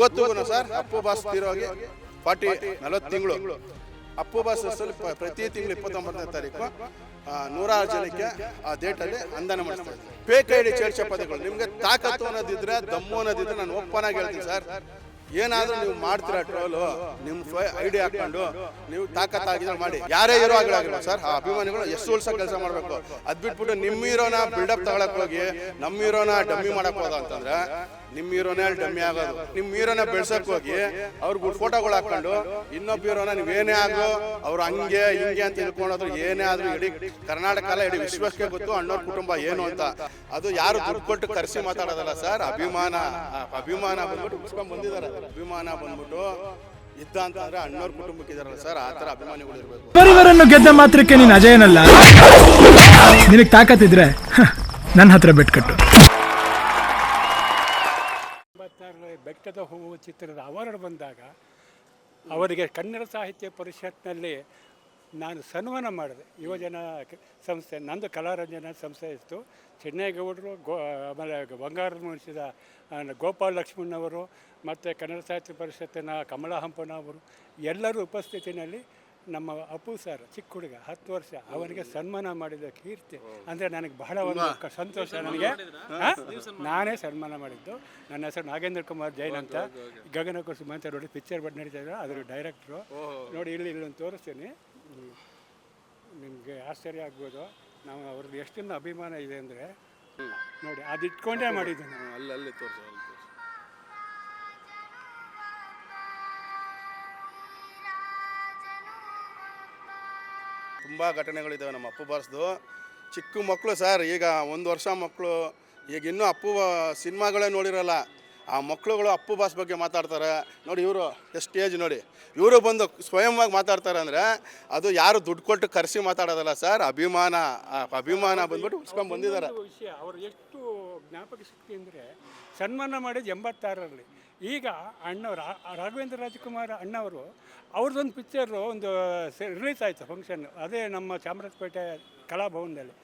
ಇವತ್ತಿಗೂ sir, Appu boss ತೀರೋಗಿ forty ನಲವತ್ತು ತಿಂಗಳು. ಅಪ್ಪು ಬಾಸ್ ಸ್ವಲ್ಪ ಪ್ರತಿ ತಿಂಗಳು ಇಪ್ಪತ್ತೊಂಬತ್ತನೇ ತಾರೀಕು ನೂರಾರು ಜನಕ್ಕೆ ಆ ಡೇಟಲ್ಲಿ ಅಂದಾನ ಮಾಡ್ತಾರೆ ಫೇಕ್ ಐಡಿ ಚರ್ಚೆ ಪದಗಳು. ನಿಮಗೆ ತಾಕತ್ತು ಅನ್ನೋದಿದ್ರೆ, ದಮ್ಮು ಅನ್ನೋದಿದ್ರೆ ನಾನು ಒಪ್ಪನಾಗಿ ಹೇಳ್ತೀನಿ ಸರ್. ಏನಾದರೂ ನೀವು ಮಾಡ್ತೀರಾ ಟ್ರೋಲು ನಿಮ್ಮ ಐಡಿ ಹಾಕೊಂಡು ನೀವು ತಾಕತ್ತಾಗಿದ್ರೆ ಮಾಡಿ. ಯಾರೇ ಇರೋ ಆಗಲಾಗಿಲ್ಲ ಸರ್, ಆ ಅಭಿಮಾನಿಗಳು ಎಷ್ಟು ಉಳ್ಸೋ ಕೆಲಸ ಮಾಡಬೇಕು. ಅದು ಬಿಟ್ಬಿಟ್ಟು ನಿಮ್ಮ ಹೀರೋನ ಬಿಲ್ಡಪ್ ತಗೊಳಕ್ ಹೋಗಿ ನಮ್ಮ ಹೀರೋನ ಡಮ್ಮಿ ಮಾಡಕ್ ಹೋದ ಅಂತಂದ್ರೆ ನಿಮ್ಮ ಹೀರೋನೇ ಡಮ್ಮಿ ಆಗೋದು. ನಿಮ್ಮ ಹೀರೋನ ಬೆಳ್ಸಕ್ ಹೋಗಿ ಅವ್ರಿಗೆ ಫೋಟೋಗಳು ಹಾಕೊಂಡು ಇನ್ನೊಬ್ಬ ಹೀರೋನ ನೀವೇನೇ ಆಗೋ ಅವ್ರು ಹಂಗೆ, ಹಿಂಗೆ ಅಂತ ತಿಳ್ಕೊಂಡಾದ್ರು ಏನೇ ಆದ್ರೂ ಇಡೀ ಕರ್ನಾಟಕ ಅಲ್ಲ, ಇಡೀ ವಿಶ್ವಕ್ಕೆ ಗೊತ್ತು ಅಣ್ಣವ್ರ ಕುಟುಂಬ ಏನು ಅಂತ. ಅದು ಯಾರು ದುಡ್ಡು ಕೊಟ್ಟು ಕರೆಸಿ ಮಾತಾಡೋದಲ್ಲ ಸರ್? ಅಭಿಮಾನ. ಅಭಿಮಾನ ಬಂದ್ಬಿಟ್ಟು ಉಳಿಸ್ಕೊಂಡ್ ಬಂದಿದ್ದಾರೆ. ಅಭಿಮಾನ ಬಂದ್ಬಿಟ್ಟು ಇದ್ದ ಅಂತಂದ್ರೆ ಅಣ್ಣವ್ರ ಕುಟುಂಬಕ್ಕೆ ಇದಾರಲ್ಲ ಸರ್, ಆ ಥರ ಅಭಿಮಾನಿಗಳು ಇರಬೇಕು. ಗೆದ್ದ ಮಾತ್ರಕ್ಕೆ ನೀನು ಅಜಯನಲ್ಲ ನಿನಗೆ ತಾಕತ್ತಿದ್ರೆ ನನ್ನ ಹತ್ರ ಬೆಟ್ಕಟ್ಟು ಬೆಟ್ಟದ ಹೂವು ಚಿತ್ರದ ಅವಾರ್ಡ್ ಬಂದಾಗ ಅವರಿಗೆ ಕನ್ನಡ ಸಾಹಿತ್ಯ ಪರಿಷತ್ನಲ್ಲಿ ನಾನು ಸನ್ಮಾನ ಮಾಡಿದೆ. ಯುವಜನ ಸಂಸ್ಥೆ, ನಂದು ಕಲಾರಂಜನ ಸಂಸ್ಥೆ ಇತ್ತು. ಚೆನ್ನೈಗೌಡರು ಗೋ, ಆಮೇಲೆ ಬಂಗಾರ ಮುನಿಸಿದ ಗೋಪಾಲ್ ಲಕ್ಷ್ಮಣ್ಣವರು ಮತ್ತು ಕನ್ನಡ ಸಾಹಿತ್ಯ ಪರಿಷತ್ತಿನ ಕಮಲಾ ಹಂಪನವರು ಎಲ್ಲರೂ ಉಪಸ್ಥಿತಿನಲ್ಲಿ ನಮ್ಮ ಅಪ್ಪು ಸರ್ ಚಿಕ್ಕ ಹುಡುಗ ಹತ್ತು ವರ್ಷ ಅವನಿಗೆ ಸನ್ಮಾನ ಮಾಡಿದ ಕೀರ್ತಿ. ಅಂದರೆ ನನಗೆ ಬಹಳ ಒಂದು ಕ- ಸಂತೋಷ ನನಗೆ. ಹಾ? ನಾನೇ ಸನ್ಮಾನ ಮಾಡಿದ್ದು. ನನ್ನ ಹೆಸರು ನಾಗೇಂದ್ರ ಕುಮಾರ್ ಜೈನ್ ಅಂತ. ಗಗನ ಕುಸುಮ ಅಂತ ನೋಡಿ ಪಿಕ್ಚರ್ ಬಟ್ ನಡೀತಾ ಇದ್ದಾರೆ ಅದ್ರ ಡೈರೆಕ್ಟ್ರು. ನೋಡಿ ಇಲ್ಲಿ ಇಲ್ಲೊಂದು ತೋರಿಸ್ತೀನಿ. ನಿಮಗೆ ಆಶ್ಚರ್ಯ ಆಗ್ಬೋದು. ನಾವು ಅವ್ರದ್ದು ಎಷ್ಟೊಂದು ಅಭಿಮಾನ ಇದೆ ಅಂದರೆ ನೋಡಿ ಅದು ಇಟ್ಕೊಂಡೇ ಮಾಡಿದ್ದು ನಾನು. ಅಲ್ಲಲ್ಲಿ ಅಲ್ಲಿ ತೋರಿಸಿ ಅಲ್ಲಿ ತೋರಿಸಿ. ತುಂಬ ಘಟನೆಗಳಿದ್ದಾವೆ ನಮ್ಮ ಅಪ್ಪು ಬಾರ್ಸ್ದು. ಚಿಕ್ಕ ಮಕ್ಕಳು ಸರ್, ಈಗ ಒಂದು ವರ್ಷ ಮಕ್ಕಳು ಈಗ ಇನ್ನೂ ಅಪ್ಪು ಸಿನಿಮಾಗಳೇ ನೋಡಿರಲ್ಲ. ಆ ಮಕ್ಕಳುಗಳು ಅಪ್ಪು ಬಾಸ್ ಬಗ್ಗೆ ಮಾತಾಡ್ತಾರೆ. ನೋಡಿ ಇವರು, ಎಷ್ಟು ಏಜ್ ನೋಡಿ. ಇವರು ಬಂದು ಸ್ವಯಂವಾಗಿ ಮಾತಾಡ್ತಾರೆ ಅಂದರೆ, ಅದು ಯಾರು ದುಡ್ಡು ಕೊಟ್ಟು ಕರೆಸಿ ಮಾತಾಡೋದಲ್ಲ ಸರ್, ಅಭಿಮಾನ ಅಭಿಮಾನ ಬಂದ್ಬಿಟ್ಟು ಉಳಿಸ್ಕೊಂಡು ಬಂದಿದ್ದಾರೆ. ಅವರು ಎಷ್ಟು ಜ್ಞಾಪಕ ಶಕ್ತಿ ಅಂದರೆ, ಸನ್ಮಾನ ಮಾಡಿದ್ದು ಎಂಬತ್ತಾರರಲ್ಲಿ. ಈಗ ಅಣ್ಣ ರಾಘವೇಂದ್ರ ರಾಜಕುಮಾರ್ ಅಣ್ಣವರು, ಅವ್ರದ್ದೊಂದು ಪಿಕ್ಚರು ಒಂದು ರಿಲೀಸ್ ಆಯಿತು ಫಂಕ್ಷನ್ ಅದೇ ನಮ್ಮ ಚಾಮರಾಜಪೇಟೆ ಕಲಾಭವನದಲ್ಲಿ.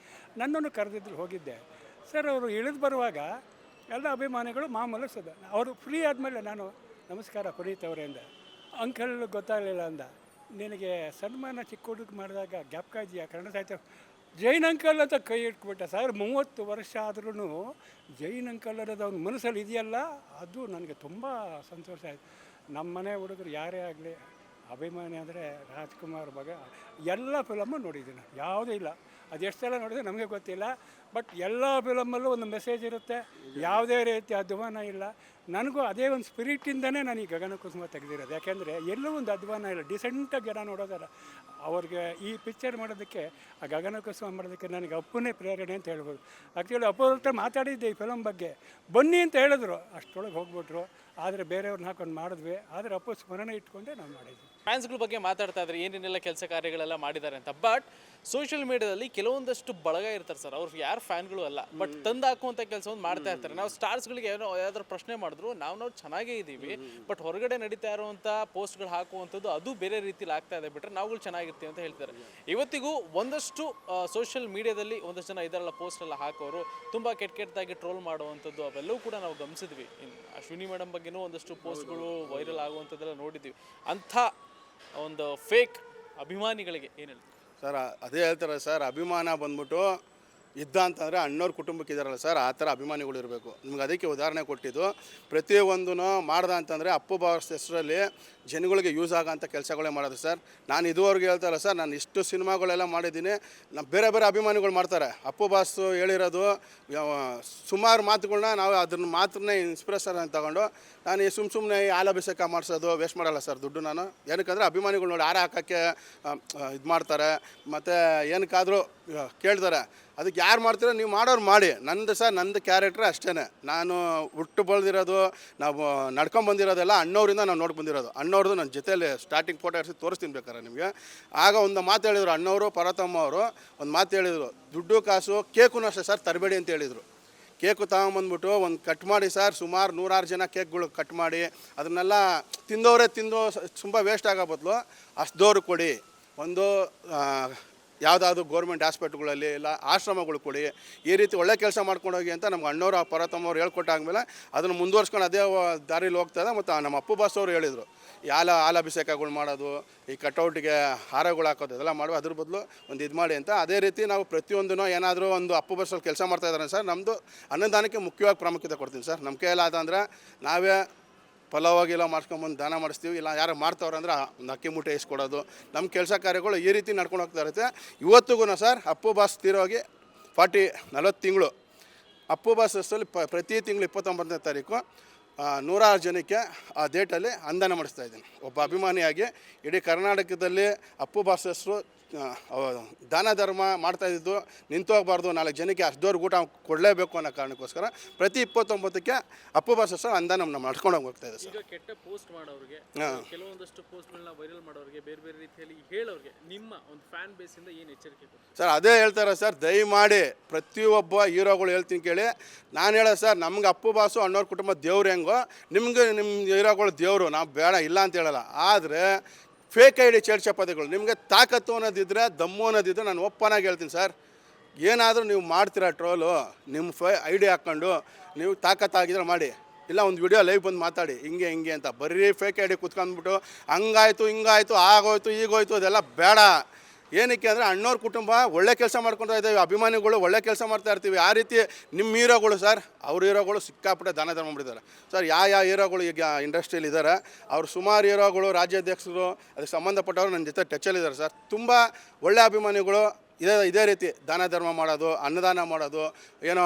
ನನ್ನನ್ನು ಕರೆದಿದ್ರು ಹೋಗಿದ್ದೆ. ಸರ್ ಅವರು ಇಳಿದು ಬರುವಾಗ ಎಲ್ಲ ಅಭಿಮಾನಿಗಳು ಮಾಮೂಲು ಸದ ಅವರು ಫ್ರೀ ಆದಮೇಲೆ ನಾನು, ನಮಸ್ಕಾರ ಪುನೀತ್ ಅವರಿಂದ ಅಂಕಲ್ ಗೊತ್ತಾಗಲಿಲ್ಲ ಅಂದ. ನಿನಗೆ ಸನ್ಮಾನ ಚಿಕ್ಕ ಹುಡುಗ ಮಾಡಿದಾಗ ಇದೆಯಾ ಕನ್ನಡ ಸಾಹಿತ್ಯ ಜೈನ್ ಅಂಕಲ್ ಅಂತ ಕೈ ಇಟ್ಕೊಬಿಟ್ಟೆ ಸರ್ ಮೂವತ್ತು ವರ್ಷ ಆದ್ರೂ ಜೈನ್ ಅಂಕಲ್ ಅನ್ನೋದು ಅವ್ನ ಮನಸ್ಸಲ್ಲಿ ಇದೆಯಲ್ಲ, ಅದು ನನಗೆ ತುಂಬ ಸಂತೋಷ ಆಯಿತು. ನಮ್ಮ ಮನೆ ಹುಡುಗರು ಯಾರೇ ಆಗಲಿ ಅಭಿಮಾನಿ ಅಂದರೆ ರಾಜ್ಕುಮಾರ್ ಬಗ್ಗೆ ಎಲ್ಲ ಫಿಲಮ್ಮು ನೋಡಿದ್ದೀನಿ ಯಾವುದೂ ಇಲ್ಲ. ಅದು ಎಷ್ಟು ನೋಡಿದ್ರೆ ನಮಗೆ ಗೊತ್ತಿಲ್ಲ. ಬಟ್ ಎಲ್ಲ ಫಿಲಮಲ್ಲೂ ಒಂದು ಮೆಸೇಜ್ ಇರುತ್ತೆ. ಯಾವುದೇ ರೀತಿ ಅಧ್ವಾನ ಇಲ್ಲ. ನನಗೂ ಅದೇ ಒಂದು ಸ್ಪಿರಿಟಿಂದನೇ ನಾನು ಈ ಗಗನ ಕುಸುಮ ತೆಗೆದಿರೋದು. ಯಾಕೆಂದರೆ ಎಲ್ಲೂ ಒಂದು ಅಧ್ವಾನ ಇಲ್ಲ. ಡಿಸೆಂಟಾಗಿ ಜನ ನೋಡೋದಲ್ಲ ಅವ್ರಿಗೆ ಈ ಪಿಕ್ಚರ್ ಮಾಡೋದಕ್ಕೆ, ಆ ಗಗನ ಕುಸುಮ ಮಾಡೋದಕ್ಕೆ ನನಗೆ ಅಪ್ಪನೇ ಪ್ರೇರಣೆ ಅಂತ ಹೇಳ್ಬೋದು. ಆ್ಯಕ್ಚುಲಿ ಅಪ್ಪ ಹತ್ರ ಮಾತಾಡಿದ್ದೆ ಈ ಫಿಲಮ್ ಬಗ್ಗೆ. ಬನ್ನಿ ಅಂತ ಹೇಳಿದ್ರು. ಅಷ್ಟೊಳಗೆ ಹೋಗ್ಬಿಟ್ರು. ಆದರೆ ಬೇರೆಯವ್ರನ್ನ ಹಾಕೊಂಡು ಮಾಡಿದ್ವಿ. ಆದರೆ ಅಪ್ಪ ಸ್ಮರಣೆ ಇಟ್ಕೊಂಡೆ ನಾವು ಮಾಡಿದ್ವಿ ಫ್ಯಾನ್ಸ್ಗಳ ಬಗ್ಗೆ ಮಾತಾಡ್ತಾ ಇದ್ದಾರೆ ಏನೇನೆಲ್ಲ ಕೆಲಸ ಕಾರ್ಯಗಳೆಲ್ಲ ಮಾಡಿದ್ದಾರೆ ಅಂತ. ಬಟ್ ಸೋಷಿಯಲ್ ಮೀಡಿಯಾದಲ್ಲಿ ಕೆಲವೊಂದಷ್ಟು ಬಳಗ ಇರ್ತಾರೆ ಸರ್. ಅವ್ರು ಯಾರು ಫ್ಯಾನ್ಗಳು ಅಲ್ಲ. ಬಟ್ ತಂದು ಹಾಕುವಂಥ ಕೆಲಸವನ್ನು ಮಾಡ್ತಾ ಇರ್ತಾರೆ. ನಾವು ಸ್ಟಾರ್ಸ್ಗಳಿಗೆ ಏನೋ ಯಾವ್ದಾದ್ರು ಪ್ರಶ್ನೆ ಮಾಡಿದ್ರು ನಾವು ನಾವು ಚೆನ್ನಾಗೇ ಇದ್ದೀವಿ. ಬಟ್ ಹೊರಗಡೆ ನಡೀತಾ ಇರುವಂಥ ಪೋಸ್ಟ್ಗಳು ಹಾಕುವಂಥದ್ದು ಅದು ಬೇರೆ ರೀತಿಲಿ ಆಗ್ತಾ ಇದೆ ಬಿಟ್ರೆ ನಾವುಗಳು ಚೆನ್ನಾಗಿರ್ತೀವಿ ಅಂತ ಹೇಳ್ತಾರೆ. ಇವತ್ತಿಗೂ ಒಂದಷ್ಟು ಸೋಷಿಯಲ್ ಮೀಡಿಯಾದಲ್ಲಿ ಒಂದಷ್ಟು ಜನ ಇದರಲ್ಲ ಪೋಸ್ಟ್ ಎಲ್ಲ ಹಾಕೋರು ತುಂಬ ಕೆಟ್ಟ ಕೆಟ್ಟದಾಗಿ ಟ್ರೋಲ್ ಮಾಡುವಂಥದ್ದು ಅವೆಲ್ಲವೂ ಕೂಡ ನಾವು ಗಮನಿಸಿದ್ವಿ. ಅಶ್ವಿನಿ ಮೇಡಮ್ ಬಗ್ಗೆನೂ ಒಂದಷ್ಟು ಪೋಸ್ಟ್ಗಳು ವೈರಲ್ ಆಗುವಂಥದ್ದೆಲ್ಲ ನೋಡಿದ್ವಿ ಅಂಥ ಒಂದು ಫೇಕ್ ಅಭಿಮಾನಿಗಳಿಗೆ ಏನು ಸರ್ ಅದೇ ಹೇಳ್ತಾರೆ ಸರ್ ಅಭಿಮಾನ ಬಂದ್ಬಿಟ್ಟು ಇದ್ದ ಅಂತಂದರೆ ಅಣ್ಣವ್ರ ಕುಟುಂಬಕ್ಕೆ ಇದ್ದಾರಲ್ಲ ಸರ್, ಆ ಥರ ಅಭಿಮಾನಿಗಳು ಇರಬೇಕು. ನಿಮ್ಗೆ ಅದಕ್ಕೆ ಉದಾಹರಣೆ ಕೊಟ್ಟಿದ್ದು ಪ್ರತಿಯೊಂದೂ ಮಾಡ್ದ ಅಂತಂದರೆ ಅಪ್ಪು ಬಾಸ್ ಹೆಸರಲ್ಲಿ ಜನಗಳಿಗೆ ಯೂಸ್ ಆಗೋಂಥ ಕೆಲಸಗಳೇ ಮಾಡೋದು ಸರ್. ನಾನು ಇದುವರೆಗೂ ಹೇಳ್ತಾರಲ್ಲ ಸರ್, ನಾನು ಇಷ್ಟು ಸಿನಿಮಾಗಳೆಲ್ಲ ಮಾಡಿದ್ದೀನಿ. ನಮ್ಮ ಬೇರೆ ಬೇರೆ ಅಭಿಮಾನಿಗಳು ಮಾಡ್ತಾರೆ. ಅಪ್ಪು ಬಾಸ್ ಹೇಳಿರೋದು ಸುಮಾರು ಮಾತುಗಳನ್ನ ನಾವು ಅದನ್ನ ಮಾತನ್ನೇ ಇನ್ಸ್ಪಿರೇಷನ್ ತಗೊಂಡು, ನಾನು ಈ ಸುಮ್ಮ ಸುಮ್ಮನೆ ಆಲಭಿಷೇಕ ಮಾಡಿಸೋದು ವೇಸ್ಟ್ ಮಾಡಲ್ಲ ಸರ್ ದುಡ್ಡು ನಾನು. ಏನಕ್ಕಂದರೆ ಅಭಿಮಾನಿಗಳು ನೋಡಿ ಹಾರ ಹಾಕೋಕ್ಕೆ ಇದು ಮಾಡ್ತಾರೆ ಮತ್ತು ಏನಕ್ಕಾದರೂ ಕೇಳ್ತಾರೆ. ಅದಕ್ಕೆ ಯಾರು ಮಾಡ್ತೀರೋ ನೀವು ಮಾಡೋರು ಮಾಡಿ. ನಂದು ಸರ್ ನಂದು ಕ್ಯಾರೆಕ್ಟ್ರ್ ಅಷ್ಟೇ ನಾನು ಹುಟ್ಟು ಬೆಳೆದಿರೋದು, ನಾವು ನಡ್ಕೊಂಡು ಬಂದಿರೋದೆಲ್ಲ ಅಣ್ಣವರಿಂದ ನಾವು ನೋಡ್ಕೊಂಡು ಬಂದಿರೋದು. ಅಣ್ಣವ್ರದ್ದು ನನ್ನ ಜೊತೆಯಲ್ಲಿ ಸ್ಟಾರ್ಟಿಂಗ್ ಫೋಟೋ ಹಿಡಿಸಿ ತೋರಿಸ್ತೀನಿ ಬೇಕಾರೆ ನಿಮಗೆ. ಆಗ ಒಂದು ಮಾತು ಹೇಳಿದರು ಅಣ್ಣವರು ಪರತಮ್ಮ ಅವರು. ಒಂದು ಮಾತು ಹೇಳಿದರು, ದುಡ್ಡು, ಕಾಸು, ಕೇಕು ಅಷ್ಟೇ ಸರ್, ತರಬೇಡಿ ಅಂತ ಹೇಳಿದರು. ಕೇಕು ತಗೊಂಬಂದ್ಬಿಟ್ಟು ಒಂದು ಕಟ್ ಮಾಡಿ ಸರ್, ಸುಮಾರು ನೂರಾರು ಜನ ಕೇಕ್ಗಳು ಕಟ್ ಮಾಡಿ, ಅದನ್ನೆಲ್ಲ ತಿಂದವರೇ ತಿಂದು ತುಂಬ ವೇಸ್ಟ್ ಆಗೋ ಬದಲು ಅಷ್ಟದವ್ರು ಕೊಡಿ. ಒಂದು ಯಾವುದಾದ್ರು ಗೌರ್ಮೆಂಟ್ ಹಾಸ್ಪಿಟ್ಲ್ಗಳಲ್ಲಿ ಇಲ್ಲ, ಆಶ್ರಮಗಳು ಕೊಡಿ, ಈ ರೀತಿ ಒಳ್ಳೆ ಕೆಲಸ ಮಾಡ್ಕೊಂಡು ಹೋಗಿ ಅಂತ ನಮ್ಗೆ ಅಣ್ಣವರು ಪರತಮ್ಮವ್ರು ಹೇಳ್ಕೊಟ್ಟಾದ್ಮೇಲೆ ಅದನ್ನು ಮುಂದುವರ್ಸ್ಕೊಂಡು ಅದೇ ದಾರಿಲಿ ಹೋಗ್ತಾ ಇದೆ ಮತ್ತು ನಮ್ಮ ಅಪ್ಪು ಬಾಸ್ ಅವರು ಹೇಳಿದರು ಯಾಲ ಹಾಲ ಹಾಲಾಭಿಷೇಕಗಳು ಮಾಡೋದು, ಈ ಕಟೌಟಿಗೆ ಹಾರಗಳು ಹಾಕೋದು, ಇದೆಲ್ಲ ಮಾಡುವ, ಅದ್ರ ಬದಲು ಒಂದು ಇದು ಮಾಡಿ ಅಂತ. ಅದೇ ರೀತಿ ನಾವು ಪ್ರತಿಯೊಂದೂ ಏನಾದರೂ ಒಂದು ಅಪ್ಪು ಬಸ್ಸಲ್ಲಿ ಕೆಲಸ ಮಾಡ್ತಾ ಇದ್ದಾರೆ ಸರ್ ನಮ್ಮದು ಅನ್ನದಾನಕ್ಕೆ ಮುಖ್ಯವಾಗಿ ಪ್ರಾಮುಖ್ಯತೆ ಕೊಡ್ತೀನಿ ಸರ್. ನಮ್ಮ ಕೈಯಲ್ಲಿ ಆದಂದ್ರೆ ನಾವೇ ಪಲಾವಾಗಿಲ್ಲ ಮಾಡ್ಸ್ಕೊಂಬಂದು ದಾನ ಮಾಡಿಸ್ತೀವಿ. ಇಲ್ಲ ಯಾರು ಮಾಡ್ತಾವ್ರೆ ಅಂದ್ರೆ ಒಂದು ಅಕ್ಕಿ ಮೂಟೆ ಇಸ್ಕೊಡೋದು. ನಮ್ಮ ಕೆಲಸ ಕಾರ್ಯಗಳು ಈ ರೀತಿ ನಡ್ಕೊಂಡು ಹೋಗ್ತಾ ಇರುತ್ತೆ. ಇವತ್ತಿಗೂ ಸರ್, ಅಪ್ಪು ಬಾಸ್ ತೀರೋಗಿ ಫಾರ್ಟಿ ನಲವತ್ತು ತಿಂಗಳು. ಅಪ್ಪು ಬಾಸ್ ಹೆಸರಲ್ಲಿ ಪ, ಪ್ರತಿ ತಿಂಗಳು ಇಪ್ಪತ್ತೊಂಬತ್ತನೇ ತಾರೀಕು ನೂರಾರು ಜನಕ್ಕೆ ಆ ಡೇಟಲ್ಲಿ ಅಂದಾನ ಮಾಡಿಸ್ತಾ ಇದ್ದೀನಿ. ಒಬ್ಬ ಅಭಿಮಾನಿಯಾಗಿ ಇಡೀ ಕರ್ನಾಟಕದಲ್ಲಿ ಅಪ್ಪು ಬಾಸ್ ಹೆಸರು ದಾನ ಧರ್ಮ ಮಾಡ್ತಾ ಇದ್ದಿದ್ದು ನಿಂತೋಗಬಾರ್ದು ನಾಲ್ಕು ಜನಕ್ಕೆ ಅಷ್ಟದವ್ರಿಗೆ ಊಟ ಕೊಡಲೇಬೇಕು ಅನ್ನೋ ಕಾರಣಕ್ಕೋಸ್ಕರ ಪ್ರತಿ ಇಪ್ಪತ್ತೊಂಬತ್ತಕ್ಕೆ ಅಪ್ಪು ಬಸ್ ಸರ್ ಅಂದ ನಮ್ಮ ನಡ್ಕೊಂಡು ಹೋಗ್ತಾ ಇದೆ ಸರ್ ಕೆಟ್ಟ ಪೋಸ್ಟ್ ಮಾಡೋರಿಗೆ. ಕೆಲವೊಂದಷ್ಟು ಪೋಸ್ಟ್ಗಳನ್ನ ವೈರಲ್ ಮಾಡೋರಿಗೆ ಬೇರೆ ಬೇರೆ ರೀತಿಯಲ್ಲಿ ಹೇಳೋರಿಗೆ ನಿಮ್ಮ ಒಂದು ಫ್ಯಾನ್ ಬೇಸಿಂದ ಏನು ಎಚ್ಚರಿಕೆ? ಸರ್ ಅದೇ ಹೇಳ್ತಾರೆ ಸರ್ ದಯಮಾಡಿ ಪ್ರತಿಯೊಬ್ಬ ಹೀರೋಗಳು ಹೇಳ್ತೀನಿ ಕೇಳಿ ನಾನು ಹೇಳೋ ಸರ್ ನಮ್ಗೆ ಅಪ್ಪು ಬಾಸು ಅಣ್ಣವ್ರ ಕುಟುಂಬ ದೇವ್ರು ಹೆಂಗೋ ನಿಮ್ಗೆ ನಿಮ್ಮ ಹೀರೋಗಳು ದೇವರು ನಾವು ಬೇಡ ಇಲ್ಲ ಅಂತ ಹೇಳಲ್ಲ ಆದರೆ ಫೇಕ್ ಐ ಡಿ ಪದಗಳು. ನಿಮಗೆ ತಾಕತ್ತು ಅನ್ನೋದಿದ್ರೆ, ದಮ್ಮು ಅನ್ನೋದಿದ್ರೆ ನಾನು ಒಪ್ಪನಾಗಿ ಹೇಳ್ತೀನಿ ಸರ್. ಏನಾದರೂ ನೀವು ಮಾಡ್ತೀರಾ ಟ್ರೋಲು ನಿಮ್ಮ ಫೈ ಐ ಡಿ ಹಾಕ್ಕೊಂಡು ನೀವು ತಾಕತ್ತಾಗಿದ್ರೆ ಮಾಡಿ. ಇಲ್ಲ, ಒಂದು ವಿಡಿಯೋ ಲೈವ್ ಬಂದು ಮಾತಾಡಿ. ಹಿಂಗೆ ಹಿಂಗೆ ಅಂತ. ಬರೀ ಫೇಕ್ ಐ ಡಿ ಕುತ್ಕೊಂಡ್ಬಿಟ್ಟು, ಹಂಗಾಯ್ತು, ಹಿಂಗಾಯ್ತು, ಆಗೋಯ್ತು, ಈಗೋಯ್ತು ಅದೆಲ್ಲ ಬೇಡ. ಏನಕ್ಕೆ ಅಂದರೆ ಅಣ್ಣವ್ರ ಕುಟುಂಬ ಒಳ್ಳೆ ಕೆಲಸ ಮಾಡ್ಕೊತಾ ಇದ್ದೇವೆ ಅಭಿಮಾನಿಗಳು ಒಳ್ಳೆ ಕೆಲಸ ಮಾಡ್ತಾ ಇರ್ತೀವಿ. ಆ ರೀತಿ ನಿಮ್ಮ ಹೀರೋಗಳು ಸರ್, ಅವ್ರ ಹೀರೋಗಳು ಸಿಕ್ಕಾಪಟ್ಟೆ ದಾನ ಧರ್ಮ ಮಾಡಿದ್ದಾರೆ. ಸರ್ ಯಾವ ಯಾವ ಹೀರೋಗಳು ಈಗ ಇಂಡಸ್ಟ್ರಿಯಲ್ಲಿ ಇದ್ದಾರೆ ಅವ್ರು ಸುಮಾರು ಹೀರೋಗಳು ರಾಜ್ಯಾಧ್ಯಕ್ಷರು, ಅದಕ್ಕೆ ಸಂಬಂಧಪಟ್ಟವರು ನನ್ನ ಜೊತೆ ಟಚಲ್ಲಿದ್ದಾರೆ ಸರ್. ತುಂಬ ಒಳ್ಳೆ ಅಭಿಮಾನಿಗಳು ಇದೇ ಇದೇ ರೀತಿ ದಾನ ಧರ್ಮ ಮಾಡೋದು, ಅನ್ನದಾನ ಮಾಡೋದು, ಏನೋ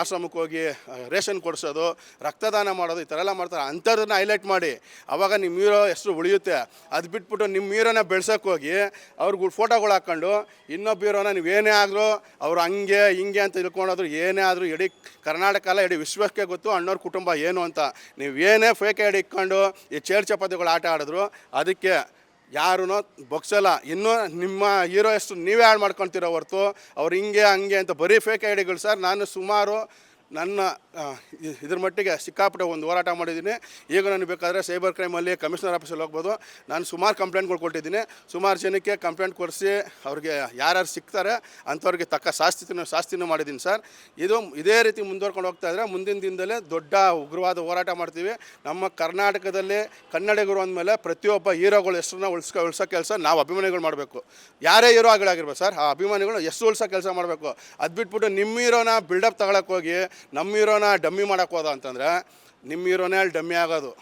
ಆಶ್ರಮಕ್ಕೆ ಹೋಗಿ ರೇಷನ್ ಕೊಡಿಸೋದು, ರಕ್ತದಾನ ಮಾಡೋದು, ಈ ಥರ ಎಲ್ಲ ಮಾಡ್ತಾರೆ. ಅಂಥದ್ದನ್ನ ಹೈಲೈಟ್ ಮಾಡಿ. ಅವಾಗ ನಿಮ್ಮ ಮೀರೋ ಹೆಸರು ಉಳಿಯುತ್ತೆ. ಅದು ಬಿಟ್ಬಿಟ್ಟು ನಿಮ್ಮ ಹೀರೋನ ಬೆಳ್ಸೋಕೆ ಹೋಗಿ ಅವ್ರಿಗೆ ಫೋಟೋಗಳು ಹಾಕ್ಕೊಂಡು ಇನ್ನೊಬ್ಬ ಹೀರೋನ ನೀವು ಏನೇ ಆದರೂ ಅವ್ರು ಹಂಗೆ, ಹಿಂಗೆ ಅಂತ ತಿಳ್ಕೊಂಡಾದ್ರು ಏನೇ ಆದರೂ ಇಡೀ ಕರ್ನಾಟಕ ಅಲ್ಲ, ಇಡೀ ವಿಶ್ವಕ್ಕೆ ಗೊತ್ತು ಅಣ್ಣವ್ರ ಕುಟುಂಬ ಏನು ಅಂತ. ನೀವು ಏನೇ ಫೇಕ್ ಐಡಿ ಇಟ್ಕೊಂಡು ಈ ಚೇರ್ ಚಪಾತಿಗಳು ಆಟ ಆಡಿದ್ರು ಅದಕ್ಕೆ ಯಾರೂ ಬಗ್ಸಲ್ಲ ಇನ್ನೂ ನಿಮ್ಮ ಹೀರೋ ನೀವೇ ಹಾಳು ಮಾಡ್ಕೊತೀರೋ ಹೊರ್ತು, ಅವ್ರು ಹಿಂಗೆ, ಹಂಗೆ ಅಂತ ಬರೀ ಫೇಕ್ ಐಡಿಗಳು ಸರ್, ನಾನು ಸುಮಾರು ನನ್ನ ಇದ್ರ ಮಟ್ಟಿಗೆ ಸಿಕ್ಕಾಪಟ್ಟೆ ಒಂದು ಹೋರಾಟ ಮಾಡಿದ್ದೀನಿ. ಈಗ ನಾನು ಬೇಕಾದರೆ ಸೈಬರ್ ಕ್ರೈಮಲ್ಲಿ ಕಮಿಷನರ್ ಆಫೀಸಲ್ಲಿ ಹೋಗ್ಬೋದು. ನಾನು ಸುಮಾರು ಕಂಪ್ಲೇಂಟ್ಗಳು ಕೊಟ್ಟಿದ್ದೀನಿ. ಸುಮಾರು ಜನಕ್ಕೆ ಕಂಪ್ಲೇಂಟ್ ಕೊಡಿಸಿ ಅವ್ರಿಗೆ ಯಾರ್ಯಾರು ಸಿಗ್ತಾರೆ ಅಂಥವ್ರಿಗೆ ತಕ್ಕ ಶಾಸ್ತಿನೂ ಶಾಸ್ತಿನೂ ಮಾಡಿದ್ದೀನಿ ಸರ್. ಇದು ಇದೇ ರೀತಿ ಮುಂದುವರ್ಕೊಂಡು ಹೋಗ್ತಾ ಇದ್ದರೆ ಮುಂದಿನ ದಿನದಲ್ಲೇ ದೊಡ್ಡ ಉಗ್ರವಾದ ಹೋರಾಟ ಮಾಡ್ತೀವಿ. ನಮ್ಮ ಕರ್ನಾಟಕದಲ್ಲಿ ಕನ್ನಡಿಗರು ಅಂದಮೇಲೆ ಪ್ರತಿಯೊಬ್ಬ ಹೀರೋಗಳು ಹೆಸರನ್ನ ಉಳಿಸ್ಕೊ, ಉಳಿಸೋ ಕೆಲಸ ನಾವು ಅಭಿಮಾನಿಗಳು ಮಾಡಬೇಕು. ಯಾರೇ ಹೀರೋ ಆಗಿರ್ಬೇಕು ಸರ್, ಆ ಅಭಿಮಾನಿಗಳು ಎಷ್ಟು ಉಳಿಸೋ ಕೆಲಸ ಮಾಡಬೇಕು. ಅದು ಬಿಟ್ಬಿಟ್ಟು ನಿಮ್ಮ ಹೀರೋನ ಬಿಲ್ಡಪ್ ತಗೊಳಕ್ಕೆ ಹೋಗಿ ನಮ್ಮ ಹೀರೋನ ಡಮ್ಮಿ ಮಾಡೋಕ್ಕೆ ಹೋದ ಅಂತಂದರೆ ನಿಮ್ಮ ಹೀರೋನೇ ಅಲ್ಲಿ ಡಮ್ಮಿ ಆಗೋದು.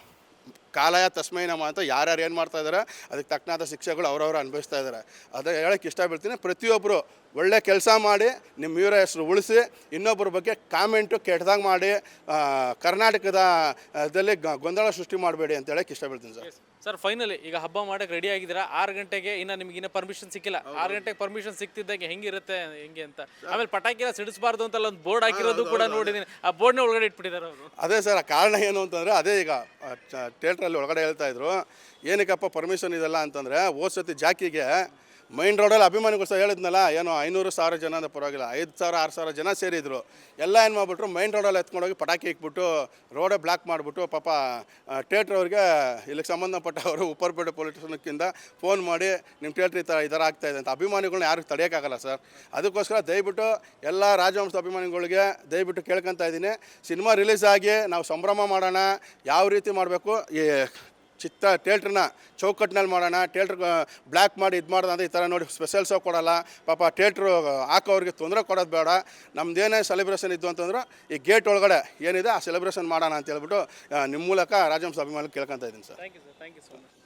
ಕಾಲಯ ತಸ್ಮೈ ನಮ್ಮ ಅಂತ ಯಾರ್ಯಾರು ಏನು ಮಾಡ್ತಾ ಇದ್ದಾರೆ ಅದಕ್ಕೆ ತಕ್ಕನಾದ ಶಿಕ್ಷೆಗಳು ಅವ್ರವ್ರು ಅನುಭವಿಸ್ತಾ ಇದ್ದಾರೆ ಅದೇ ಹೇಳಕ್ಕೆ ಇಷ್ಟಪಡ್ತೀನಿ. ಪ್ರತಿಯೊಬ್ಬರು ಒಳ್ಳೆ ಕೆಲಸ ಮಾಡಿ, ನಿಮ್ಮ ಇವರ ಹೆಸರು ಉಳಿಸಿ ಇನ್ನೊಬ್ಬರ ಬಗ್ಗೆ ಕಾಮೆಂಟು ಕೆಟ್ಟದಾಗ ಮಾಡಿ ಕರ್ನಾಟಕದ ಗೊಂದಲ ಸೃಷ್ಟಿ ಮಾಡಬೇಡಿ ಅಂತ ಹೇಳಕ್ಕೆ ಇಷ್ಟಪಡ್ತೀನಿ ಸರ್. ಸರ್ ಫೈನಲಿ ಈಗ ಹಬ್ಬ ಮಾಡಕ್ಕೆ ರೆಡಿ ಆಗಿದ್ದೀರಾ? ಆರು ಗಂಟೆಗೆ ಇನ್ನ ನಿಮ್ಗೆ ಇನ್ನ ಪರ್ಮಿಷನ್ ಸಿಕ್ಕಿಲ್ಲ. ಆರು ಗಂಟೆಗೆ ಪರ್ಮಿಷನ್ ಸಿಕ್ತಿದ್ದಂಗೆ ಹೆಂಗಿರುತ್ತೆ ಹೆಂಗೆ ಅಂತ. ಆಮೇಲೆ ಪಟಾಕಿ ಎಲ್ಲ ಸಿಡಿಸಬಾರ್ದು ಅಂತ ಒಂದು ಬೋರ್ಡ್ ಹಾಕಿರೋದು ಕೂಡ ನೋಡಿದ್ದೀನಿ ಆ ಬೋರ್ಡ್ನ ಒಳಗಡೆ ಇಟ್ಬಿಟ್ಟಿದ್ದಾರೆ ಅವರು. ಅದೇ ಸರ್ ಆ ಕಾರಣ ಏನು ಅಂತಂದರೆ ಅದೇ ಈಗ ಥಿಯೇಟ್ರಲ್ಲಿ ಒಳಗಡೆ ಹೇಳ್ತಾ ಇದ್ರು ಏನಕ್ಕಪ್ಪ ಪರ್ಮಿಷನ್ ಇದೆಲ್ಲ ಅಂತಂದರೆ ಹೋದ ಸತಿ ಜಾಕಿಗೆ ಮೈನ್ ರೋಡಲ್ಲಿ ಅಭಿಮಾನಿಗಳು ಸಹ ಹೇಳಿದ್ನಲ್ಲ, ಏನೋ ಐನೂರು ಸಾವಿರ ಜನ ಅಂದ್ರೆ ಪರವಾಗಿಲ್ಲ, ಐದು ಸಾವಿರ, ಆರು ಸಾವಿರ ಜನ ಸೇರಿದ್ರು. ಎಲ್ಲ ಏನು ಮಾಡಿಬಿಟ್ರು, ಮೈನ್ ರೋಡಲ್ಲಿ ಎತ್ಕೊಂಡೋಗಿ ಪಟಾಕಿ ಇಕ್ಬಿಟ್ಟು ರೋಡೇ ಬ್ಲಾಕ್ ಮಾಡಿಬಿಟ್ಟು ಪಾಪ ಥಿಯೇಟ್ರ್ ಅವ್ರಿಗೆ ಇಲ್ಲಿಗೆ ಸಂಬಂಧಪಟ್ಟವರು ಉಪ್ಪರ್ಪೇಟೆ ಪೊಲೀಸ್ ಫೋನ್ ಮಾಡಿ ನಿಮ್ಮ ಥಿಯೇಟ್ರ್ ಈ ಥರ ಈ ಥರ ಆಗ್ತಾ ಇದೆ ಅಂತ. ಅಭಿಮಾನಿಗಳನ್ನ ಯಾರು ತಡೆಯೋಕ್ಕಾಗಲ್ಲ ಸರ್. ಅದಕ್ಕೋಸ್ಕರ ದಯವಿಟ್ಟು ಎಲ್ಲ ರಾಜವಂಶ ಅಭಿಮಾನಿಗಳಿಗೆ ದಯವಿಟ್ಟು ಕೇಳ್ಕೊತಾ ಇದ್ದೀನಿ. ಸಿನಿಮಾ ರಿಲೀಸ್ ಆಗಿ ನಾವು ಸಂಭ್ರಮ ಮಾಡೋಣ, ಯಾವ ರೀತಿ ಮಾಡಬೇಕು, ಈ ಚಿತ್ತ ಟೇಲ್ಟ್ರನ್ನ ಚೌಕಟ್ಟಿನಲ್ಲಿ ಮಾಡೋಣ ಟೇಲ್ಟ್ರ್ ಬ್ಲ್ಯಾಕ್ ಮಾಡಿ ಇದು ಮಾಡೋದು ಅಂದರೆ ಈ ಥರ ನೋಡಿ ಸ್ಪೆಷಲ್ ಕೊಡೋಲ್ಲ. ಕೊಡಲ್ಲ ಪಾಪ ಟೇಲ್ಟ್ರು ಹಾಕೋರಿಗೆ ತೊಂದರೆ ಕೊಡೋದು ಬೇಡ. ನಮ್ಮದೇನೇ ಸೆಲೆಬ್ರೇಷನ್ ಇದ್ದು ಅಂತಂದ್ರೆ ಈ ಗೇಟ್ ಒಳಗಡೆ ಏನಿದೆ ಆ ಸೆಲೆಬ್ರೇಷನ್ ಮಾಡೋಣ ಅಂತ ಹೇಳ್ಬಿಟ್ಟು ನಿಮ್ಮ ಮೂಲಕ ರಾಜಹಂಸ ಅಭಿಮಾನಿ ಕೇಳ್ಕೊತಾ ಇದ್ದೀನಿ sir. Thank you sir thank you so much